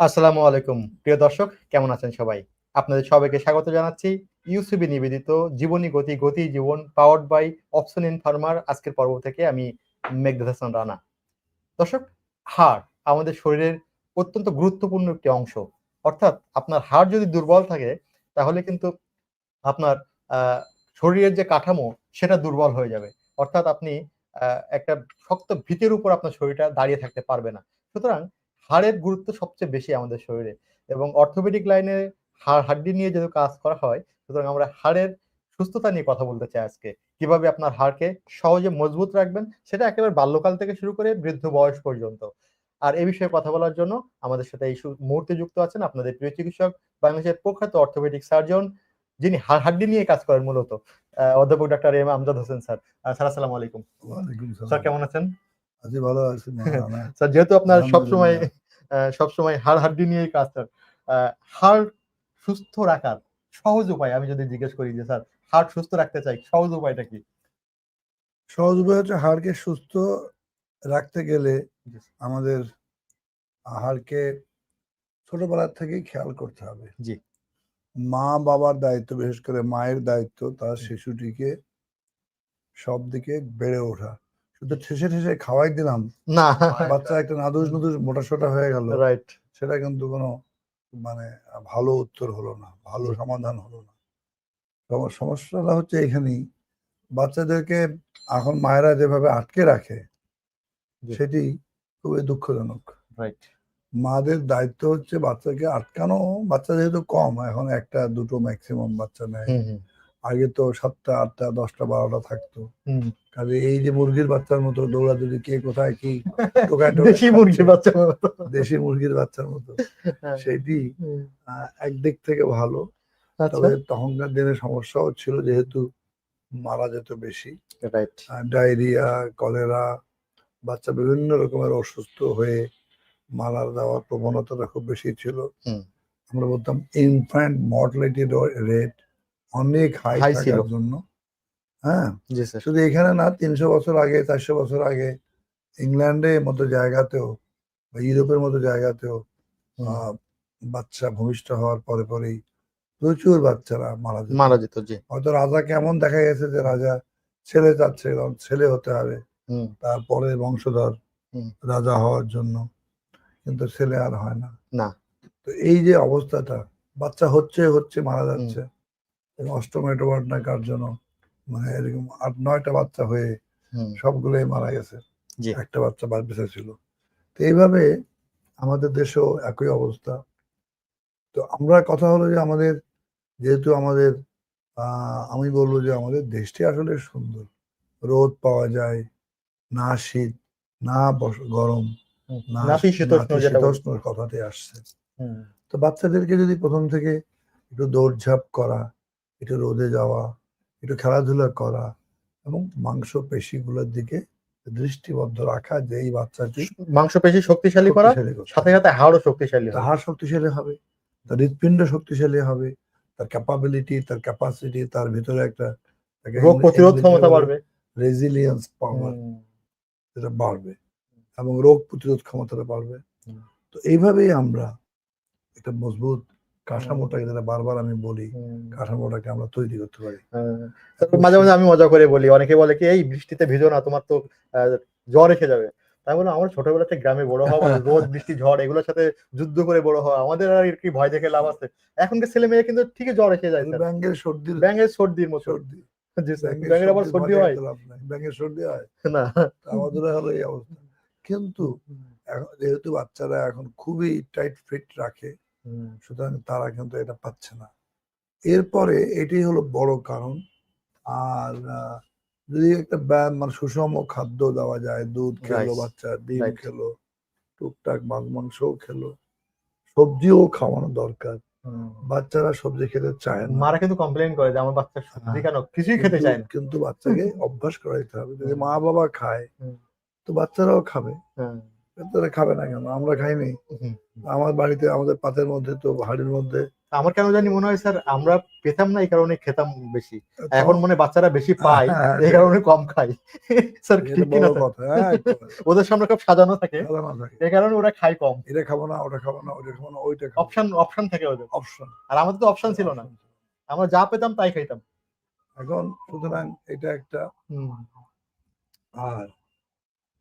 আসসালামু আলাইকুম। প্রিয় দর্শক, কেমন আছেন সবাই? আপনাদের সবাইকে স্বাগত জানাচ্ছি ইউসিবি নিবেদিত জীবনী গতি গতি জীবন powered by option in farmer আজকের পর্ব থেকে আমি মেঘদাদ হাসান রানা। দর্শক, হাড় আমাদের শরীরের অত্যন্ত গুরুত্বপূর্ণ একটি অংশ। অর্থাৎ আপনার হাড় যদি দুর্বল থাকে, তাহলে কিন্তু আপনার শরীরের যে কাঠামো, সেটা দুর্বল হয়ে যাবে। অর্থাৎ আপনি একটা শক্ত ভিতের উপর আপনার শরীরটা দাঁড়িয়ে থাকতে পারবে না। সুতরাং হাড়ের গুরুত্ব সবচেয়ে বেশি আমাদের শরীরে। এবং অর্থোপেডিক লাইনে হাড় হাড্ডি নিয়ে যেহেতু কাজ করা হয় সুতরাং আমরা হাড়ের সুস্থতা নিয়ে কথা বলতে চাই আজকে। কীভাবে আপনার হাড়কে সহজে মজবুত রাখবেন সেটা একেবারে বাল্যকাল থেকে শুরু করে বৃদ্ধ বয়স পর্যন্ত। আর এই বিষয়ে কথা বলার জন্য আমাদের সাথে এই মুহূর্তে যুক্ত আছেন আপনাদের প্রিয় চিকিৎসক বাংলাদেশের প্রখ্যাত অর্থোপেডিক সার্জন যিনি হাড় হাড্ডি নিয়ে কাজ করেন মূলত অধ্যাপক doctor M Amjad Hossain sir. Sir আসসালামু আলাইকুম। স্যার কেমন আছেন? আছি ভালো আছি স্যার যেহেতু আপনার সবসময় সবসময় হাড় হাড্ডি নিয়েই কাজ স্যার হাড় সুস্থ রাখার সহজ উপায় আমি যদি জিজ্ঞেস করি যে স্যার হাড় সুস্থ রাখতে চাই সহজ উপায়টা কি? সহজ উপায় হচ্ছে হাড়কে সুস্থ রাখতে গেলে আমাদের হাড়কে ছোটবেলার থেকেই খেয়াল করতে হবে। জি। মা বাবার দায়িত্ব বিশেষ করে মায়ের দায়িত্ব তার শিশুটিকে সব দিকে বেড়ে ওঠা। শুধু ঠেসে ঠেসে খাওয়াই দিলাম। না। বাচ্চা একটা নাদুস নুদুস মোটা সোটা হয়ে গেল। রাইট সেটা কিন্তু কোনো মানে ভালো উত্তর হলো না ভালো সমাধান হলো না। সমস্যাটা হচ্ছে এখানেই। বাচ্চাদেরকে এখন মায়েরা যেভাবে আটকে রাখে সেটি খুবই দুঃখজনক। রাইট মাদের দায়িত্ব হচ্ছে বাচ্চাকে আটকানো। বাচ্চা যেহেতু কম এখন একটা দুটো ম্যাক্সিমাম বাচ্চা নেয়। আগে তো সাতটা আটটা দশটা বারোটা থাকতো। কাজে এই যে মুরগির বাচ্চার মতো দৌড়াদৌড়ি কে কোথায় কি? দেশি মুরগি বাচ্চা মতো। দেশি মুরগির বাচ্চার মতো। হ্যাঁ, সেটি একদিক থেকে ভালো। আচ্ছা। তবে তখনকার দিনে সমস্যাও ছিল যেহেতু মারা যেত বেশি। ডায়রিয়া কলেরা বাচ্চা বিভিন্ন রকমের অসুস্থ হয়ে মারা যাওয়ার প্রবণতাটা খুব বেশি ছিল। আমরা বলতাম ইনফ্যান্ট মর্টালিটি রেট অনেক হাই ছিল। জন্য। হ্যাঁ? জি স্যার শুধু এখানে না তিনশো বছর আগে চারশো বছর আগে ইংল্যান্ডের মতো জায়গাতেও বা ইউরোপের মতো জায়গাতেও বাচ্চা ভূমিষ্ঠ হওয়ার পরে পরেই প্রচুর বাচ্চারা মারা যেত। মারা যেত জি। হয়তো রাজা কেমন দেখা গেছে যে রাজা ছেলে চাচ্ছে কারণ ছেলে হতে হবে। হুম। তারপরে বংশধর। রাজা হওয়ার জন্য। কিন্তু ছেলে আর হয় না। না। তো এই যে অবস্থাটা বাচ্চা হচ্ছে হচ্ছে মারা যাচ্ছে। অষ্টম কার জন্য? মানে এরকম আট নয়টা বাচ্চা হয়ে সবগুলোই মারা গেছে। একটা বাচ্চা বাদ বেঁচে ছিল। তো এইভাবে আমাদের দেশেও একই অবস্থা। তো আমরা কথা হলো যে আমাদের যেহেতু আমাদের আমি বলব যে আমাদের দেশটি আসলে সুন্দর। রোদ পাওয়া যায় না শীত না গরম না। নাতিশীতোষ্ণর কথাটি আসছে। তো বাচ্চাদেরকে যদি প্রথম থেকে একটু দৌড়ঝাঁপ করা একটু রোদে যাওয়া একটু খেলাধুলা করা এবং মাংস পেশিগুলোর দিকে দৃষ্টিবদ্ধ রাখা যে এই বাচ্চাটি শক্তিশালী করা শক্তিশালী করতে সাথে সাথে হাড়ও শক্তিশালী হাড় শক্তিশালী হবে তার হৃৎপিণ্ড শক্তিশালী হবে তার ক্যাপাবিলিটি তার ক্যাপাসিটি তার ভিতরে একটা রোগ প্রতিরোধ ক্ষমতা বাড়বে। রেজিলিয়েন্স পাওয়ার যেটা বাড়বে এবং রোগ প্রতিরোধ ক্ষমতাটা বাড়বে। তো এইভাবেই আমরা একটা মজবুত কাঠামোটাকে যেটা বারবার আমি বলি হুম। কাঠামোটাকে আমরা তৈরি করতে পারি। হ্যাঁ। মাঝে মাঝে আমি মজা করে বলি অনেকে বলে কি এই বৃষ্টিতে ভিজো না তোমার তো জ্বর এসে যাবে। তাই বলে আমার ছোটবেলা থেকে গ্রামে বড় হওয়া মানে রোদ বৃষ্টি ঝড় এগুলোর সাথে যুদ্ধ করে বড় হওয়া আমাদের আর কি ভয় দেখে লাভ আছে? এখনকার ছেলে মেয়ে কিন্তু ঠিকই জ্বর এসে যায়। ব্যাঙ্গের সর্দির ব্যাঙের সর্দির মতো। সর্দি। ব্যাঙের আবার সর্দি হয়। দেখতে লাভ নাই। ব্যাঙের সর্দি হয়। না। আমাদের হলো এই অবস্থা। কিন্তু যেহেতু বাচ্চারা এখন খুবই টাইট ফিট রাখে সুতরাং তারা কিন্তু এটা পাচ্ছে না। এরপরে এটি হলো বড় কারণ। আর যদি একটা ব্যায়াম মানে সুষম খাদ্য দেওয়া যায় দুধ খেলো বাচ্চা ডিম খেলো টুকটাক মাছ মাংসও খেলো সবজিও খাওয়ানো দরকার। বাচ্চারা সবজি খেতে চায় না। মারা কিন্তু কমপ্লেন করে যে আমার বাচ্চা সবজি কেন? কিছুই খেতে চায় না। কিন্তু বাচ্চাকে অভ্যাস করাইতে হবে। যদি মা বাবা খায় তো বাচ্চারাও খাবে। হ্যাঁ, তারা খাবে না কেন? আমরা খাইনি। আমার বাড়িতে আমাদের পাতের মধ্যে তো হাড়ির মধ্যে। আমার কেন জানি মনে হয় স্যার আমরা পেতাম না এই কারণে খেতাম বেশি। এখন মনে বাচ্চারা বেশি পায় হ্যাঁ, এই কারণে কম খায় স্যার হ্যাঁ ওদের সামনে খুব সাজানো থাকে। এই কারণে ওরা খায় কম। এটা খাব না ওটা খাব না ওটা খাব না ওইটা অপশন অপশন থাকে ওদের। অপশন। আর আমাদের তো অপশন ছিল না। আমরা যা পেতাম তাই খাইতাম। এখন সুতরাং এটা একটা আর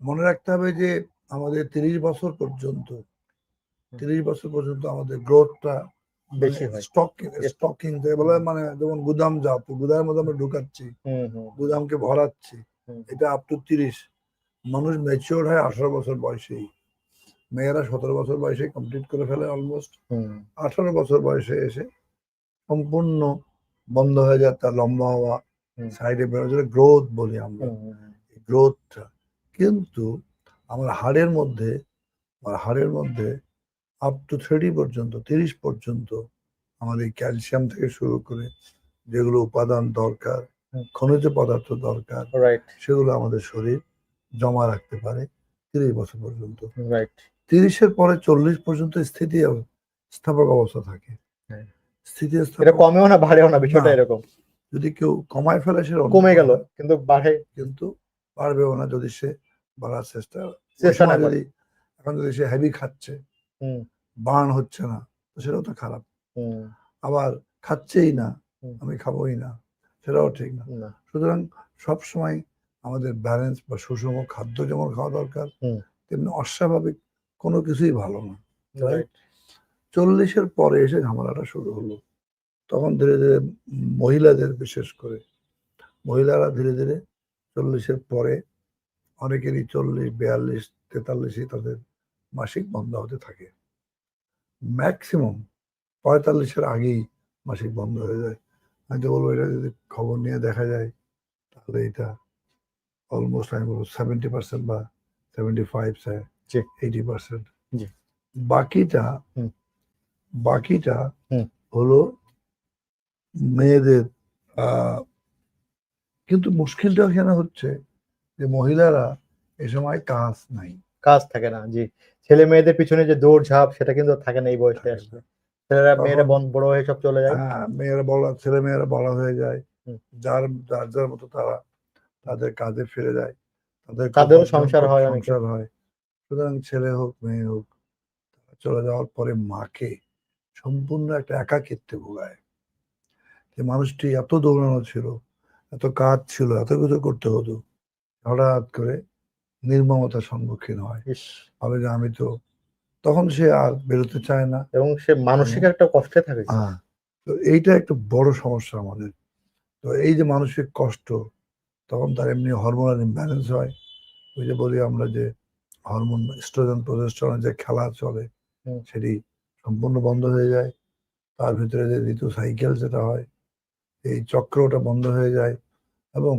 মনে রাখতে হবে যে আমাদের তিরিশ বছর পর্যন্ত তিরিশ বছর পর্যন্ত আমাদের গ্রোথটা বেশি হয়। স্টকিং স্টকিং বলে মানে যেমন গুদাম জাত গুদামের মধ্যে আমরা ঢুকাচ্ছি গুদামকে ভরাচ্ছি। এটা আপ টু তিরিশ। মানুষ ম্যাচিওর হয় আঠারো বছর বয়সেই। মেয়েরা সতেরো বছর বয়সে কমপ্লিট করে ফেলে অলমোস্ট আঠারো বছর বয়সে এসে সম্পূর্ণ বন্ধ হয়ে যায় তার লম্বা হওয়া। সাইডে বেরোচ্ছে গ্রোথ বলি আমরা। গ্রোথটা কিন্তু আমার হাড়ের মধ্যে আমার হাড়ের মধ্যে আপ টু থার্টি পর্যন্ত তিরিশ পর্যন্ত আমার এই ক্যালসিয়াম থেকে শুরু করে যেগুলো উপাদান দরকার খনিজ পদার্থ দরকার রাইট সেগুলো আমাদের শরীর জমা রাখতে পারে তিরিশ বছর পর্যন্ত। রাইট তিরিশের পরে চল্লিশ পর্যন্ত স্থিতি স্থাপক অবস্থা থাকে। হ্যাঁ। স্থিতি এটা কমেও না বাড়েও না বিষয়টা। এরকম। যদি কেউ কমায় ফেলে সে কমে গেল কিন্তু বাড়ে। কিন্তু পারবেও না যদি সে বাড়ার চেষ্টা। যদি এখন যদি সে হেভি খাচ্ছে বার্ন হচ্ছে না তো সেটাও তো খারাপ। আবার খাচ্ছেই না আমি খাবোই না সেটাও ঠিক না। সুতরাং সব সময় আমাদের ব্যালেন্স বা সুষম খাদ্য যেমন খাওয়া দরকার তেমনি অস্বাভাবিক কোনো কিছুই ভালো না রাইট চল্লিশের পরে এসে ঝামেলাটা শুরু হলো। তখন ধীরে ধীরে মহিলাদের বিশেষ করে মহিলারা ধীরে ধীরে চল্লিশের পরে অনেকেরই চল্লিশ বিয়াল্লিশ তেতাল্লিশই তাদের মাসিক বন্ধ হতে থাকে। ম্যাক্সিমাম পঁয়তাল্লিশের আগেই মাসিক বন্ধ হয়ে যায়। আমি তো বলব এটা যদি খবর নিয়ে দেখা যায় তাহলে এটা অলমোস্ট আমি বলব সেভেন্টি পার্সেন্ট বা সেভেন্টি ফাইভ। এইটি পার্সেন্ট বাকিটা বাকিটা হলো মেয়েদের আহ, কিন্তু মুশকিলটা এখানে হচ্ছে যে মহিলারা এ সময় কাজ নাই। কাজ থাকে না জি। ছেলে মেয়েদের পিছনে যে দৌড় ঝাঁপ সেটা কিন্তু থাকে না এই বয়সে আসলে। ছেলেরা মেয়েরা বড় হয়ে সব চলে যায়। হ্যাঁ মেয়েরা বলা ছেলে মেয়েরা বলা হয়ে যায়। যার যার যার মতো তারা তাদের কাজে ফিরে যায়। তাদের তাদেরও সংসার হয় সংসার হয়। সুতরাং ছেলে হোক মেয়ে হোক চলে যাওয়ার পরে মাকে সম্পূর্ণ একটা একাকিত্বে ভোগায়। যে মানুষটি এত দৌড়ানো ছিল এত কাজ ছিল এত কিছু করতে হতো। হঠাৎ করে নির্মমতার সম্মুখীন হয়। ভাবে যে আমি তো তখন সে আর বেরোতে চায় না। এবং সে মানসিক একটা কষ্টে থাকে হ্যাঁ। তো এইটা একটা বড় সমস্যা আমাদের। তো এই যে মানসিক কষ্ট তখন তার এমনি হরমোনাল ইমব্যালেন্স হয়। ওই যে বলি আমরা যে হরমোন স্ট্রোজেন প্রজেস্টেরনের যে খেলা চলে সেটি সম্পূর্ণ বন্ধ হয়ে যায়। তার ভিতরে যে ঋতু সাইকেল যেটা হয় এই চক্রটা বন্ধ হয়ে যায় এবং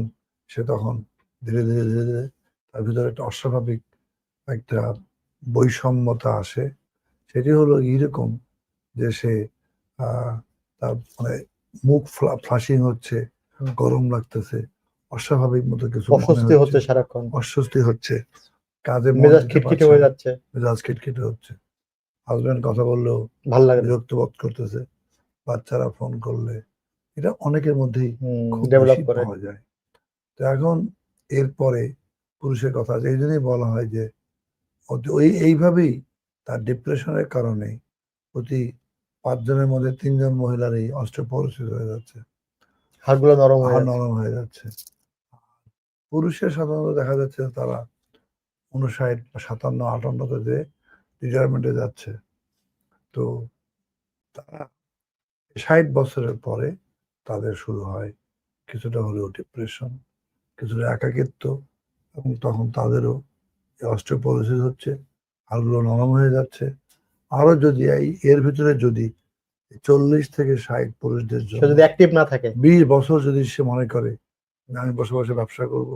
সে তখন ধীরে ধীরে ধীরে ধীরে তার ভিতরে একটা অস্বাভাবিক একটা বৈষম্যতা আসে। সেটি হলো এইরকম যে সে তার মানে মুখ ফ্লাশিং হচ্ছে গরম লাগতেছে অস্বাভাবিক মতো কিছু অস্বস্তি হচ্ছে সারাক্ষণ। অস্বস্তি হচ্ছে। কাজে মেজাজ খিটখিটে হয়ে যাচ্ছে। মেজাজ খিটখিটে হচ্ছে। হাজবেন্ড কথা বললেও ভালো লাগে বিরক্ত বোধ করতেছে। বাচ্চারা ফোন করলে এটা অনেকের মধ্যেই খুব ডেভেলপ করে। যায়। তো এখন এরপরে পুরুষের কথা আছে এই জন্যই বলা হয় যে ওই এইভাবেই তার ডিপ্রেশনের কারণে প্রতি পাঁচজনের মধ্যে তিনজন মহিলারই অস্ট্রোপোরোসিস হয়ে যাচ্ছে। হাড়গুলো নরম হয়ে নরম হয়ে যাচ্ছে। পুরুষের সাধারণত দেখা যাচ্ছে তারা উনষাট বা সাতান্ন আটান্নতে যে রিটায়ারমেন্টে যাচ্ছে তো তারা ষাট বছরের পরে তাদের শুরু হয় কিছুটা হলেও ডিপ্রেশন কিছুটা একাকিত্ব এবং তখন তাদেরও অস্ট্রোপোরোসিস হচ্ছে হাড়গুলো নরম হয়ে যাচ্ছে। আরও যদি এই এর ভিতরে যদি চল্লিশ থেকে ষাট পুরুষদের জন্য যদি অ্যাক্টিভ না থাকে। বিশ বছর যদি সে মনে করে আমি বসে বসে ব্যবসা করব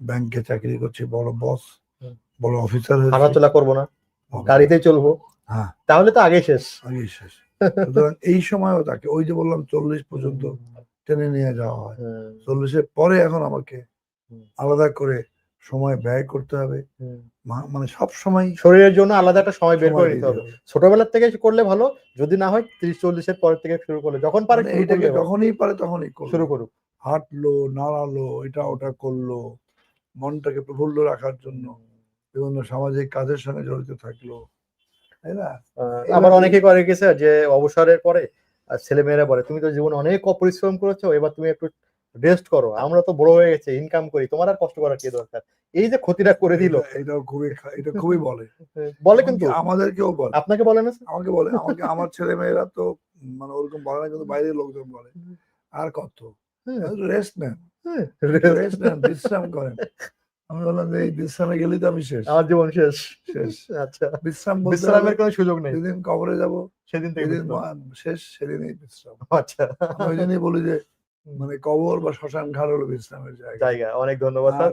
ব্যাংকে চাকরি করছি বড় বস। বড় অফিসার হাঁটাচলা করব না হবে। গাড়িতেই চলবো। হ্যাঁ। তাহলে তো আগে শেষ। আগে শেষ। সুতরাং এই সময়ও তাকে ওই যে বললাম চল্লিশ পর্যন্ত টেনে নিয়ে যাওয়া হয়। চল্লিশের পরে এখন আমাকে। আলাদা করে সময় ব্যয় করতে হবে। মানে সব সময় শরীরের জন্য আলাদা একটা সময় বের করে নিতে হবে। ছোটবেলার থেকে করলে ভালো যদি না হয় তিরিশ চল্লিশের পরের থেকে শুরু করলে। যখন পারে মানে এইটাকে যখনই পারে তখনই শুরু করুক। হাঁটলো নাড়ালো এটা ওটা করল মনটাকে প্রফুল্ল রাখার জন্য বিভিন্ন সামাজিক কাজের সঙ্গে জড়িত থাকল তাই না? আবার অনেকে করে গেছে যে অবসরের পরে ছেলে মেয়েরা বলে তুমি তো জীবনে অনেক অপরিশ্রম করেছ এবার তুমি একটু রেস্ট করো। আমরা তো বড় হয়ে গেছে ইনকাম করি তোমার আর কষ্ট করার কি দরকার? এই যে ক্ষতিটা করে দিল। এটা- খুবই এটা খুবই বলে। বলে কিন্তু। আমাদেরকেও বলে। আপনাকে বলে না আমাকে বলে আমাকে আমার ছেলে মেয়েরা তো মানে ওরকম বলে না কিন্তু বাইরের লোকজন বলে। আর কত? হ্যাঁ, রেস্ট নেন। হ্যাঁ, রেস্ট নেন বিশ্রাম করেন। আমি বললাম যে এই বিশ্রামে গেলেই তো আমি শেষ। আমার জীবন শেষ। শেষ। আচ্ছা। বিশ্রাম বিশ্রামের কোনো সুযোগ নেই। যেদিন কবরে যাব সেদিন থেকে শেষ সেদিনই বিশ্রাম। আচ্ছা। আমি ওই জন্যই বলি যে মানে কবর বা শ্মশান ঘাট হলো বিশ্রামের জায়গা। জায়গা। অনেক ধন্যবাদ স্যার।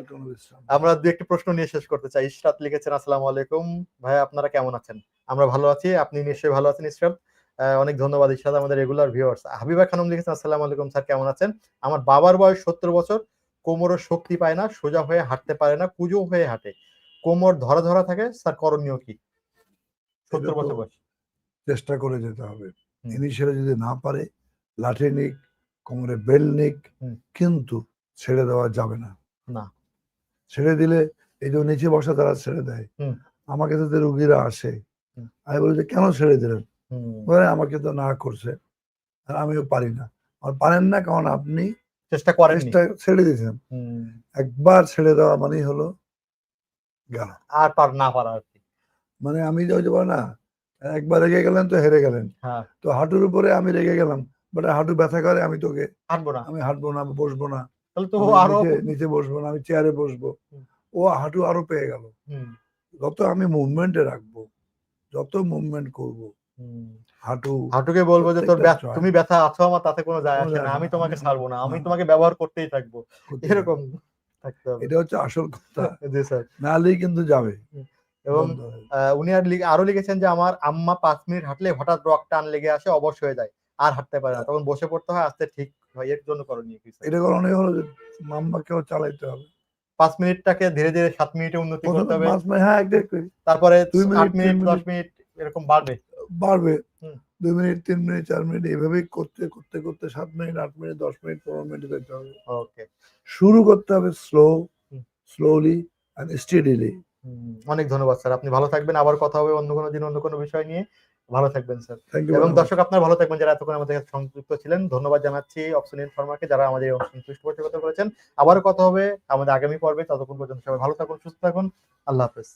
আমরা দু একটি প্রশ্ন নিয়ে শেষ করতে চাই। ইশরাত লিখেছেন আসসালামু আলাইকুম। ভাই আপনারা কেমন আছেন? আমরা ভালো আছি আপনি নিশ্চয়ই ভালো আছেন ইশরাত। অনেক ধন্যবাদ ইশরাত আমাদের রেগুলার ভিউয়ার্স হাবিবা খানম লিখেছেন আসসালামু আলাইকুম স্যার কেমন আছেন? আমার বাবার বয়স সত্তর বছর কোমরও শক্তি পায় না সোজা হয়ে হাঁটতে পারে না কুজো হয়ে হাঁটে। কোমর ধরা ধরা থাকে স্যার করণীয় কি? সত্তর বছর বয়স। চেষ্টা করে যেতে হবে। ইনিশিয়ালে যদি না পারে লাঠি নিক কোমরে বেল নিক কিন্তু ছেড়ে দেওয়া যাবে না। না। ছেড়ে দিলে এই যে নিচে বসা তারা ছেড়ে দেয়। আমাকে তো রুগীরা আসে আমি বলি যে কেন ছেড়ে দিলেন? বলে আমাকে তো না করছে আর আমিও পারি না। আর পারেন না কারণ আপনি চেষ্টা করেননি। চেষ্টা ছেড়ে দিয়েছেন। একবার ছেড়ে দেওয়া মানেই হলো গেল। আর পার না পারা আর কি। মানে আমি যে না একবার রেগে গেলেন তো হেরে গেলেন। হ্যাঁ। তো হাঁটুর উপরে আমি রেগে গেলাম। বাট হাঁটু ব্যথা করে আমি তোকে হাঁটবো না। আমি হাঁটবো না বসবো না। তাহলে তো আরও নিচে- বসবো না আমি চেয়ারে বসবো। ও হাঁটু আরও পেয়ে গেল। যত আমি মুভমেন্টে রাখব যত মুভমেন্ট করব হাঁটু হাঁটুকে বলব যে তোর। তুমি ব্যথা আছো আমার তাতে কোনো যায় আসে না। আমি তোমাকে ছাড়বো না। আমি তোমাকে ব্যবহার করতেই থাকব। এরকম থাকতে হবে। এটা হচ্ছে আসল কথা। জি স্যার। নাহলেই কিন্তু যাবে। এবং উনি আর আরও লিখেছেন যে আমার আম্মা পাঁচ মিনিট হাঁটলে হঠাৎ রক টান লেগে আসে অবশ হয়ে যায়। আর হাঁটতে পারে না। তখন বসে পড়তে হয় আস্তে ঠিক হয়। এর জন্য করণীয় কি স্যার? এটা করণীয় হলো যে মাম্মাকেও চালাইতে হবে। পাঁচ মিনিটটাকে ধীরে ধীরে সাত মিনিটে উন্নতি করতে হবে। হ্যাঁ। তারপরে দুই মিনিট, আট মিনিট দশ মিনিট। মিনিট এরকম বাড়বে। বাড়বে। দুই মিনিট তিন মিনিট চার মিনিট এইভাবেই করতে করতে করতে সাত মিনিট আট মিনিট দশ মিনিট পনেরো মিনিট যেতে হবে। ওকে শুরু করতে হবে স্লো স্লোলি অ্যান্ড স্টেডিলি অনেক ধন্যবাদ স্যার। আপনি ভালো থাকবেন। আবার কথা হবে অন্য কোনো দিন অন্য কোনো বিষয় নিয়ে। ভালো থাকবেন স্যার এবং দর্শক আপনারা ভালো থাকবেন যারা এতক্ষণ আমাদের সাথে সংযুক্ত ছিলেন। ধন্যবাদ জানাচ্ছি অপশন ফার্মাকে যারা আমাদের অনুষ্ঠান পৃষ্ঠপোষকতা করেছেন। আবারও কথা হবে আমাদের আগামী পর্বে। ততক্ষণ পর্যন্ত সবাই ভালো থাকুন সুস্থ থাকুন। আল্লাহ হাফেজ।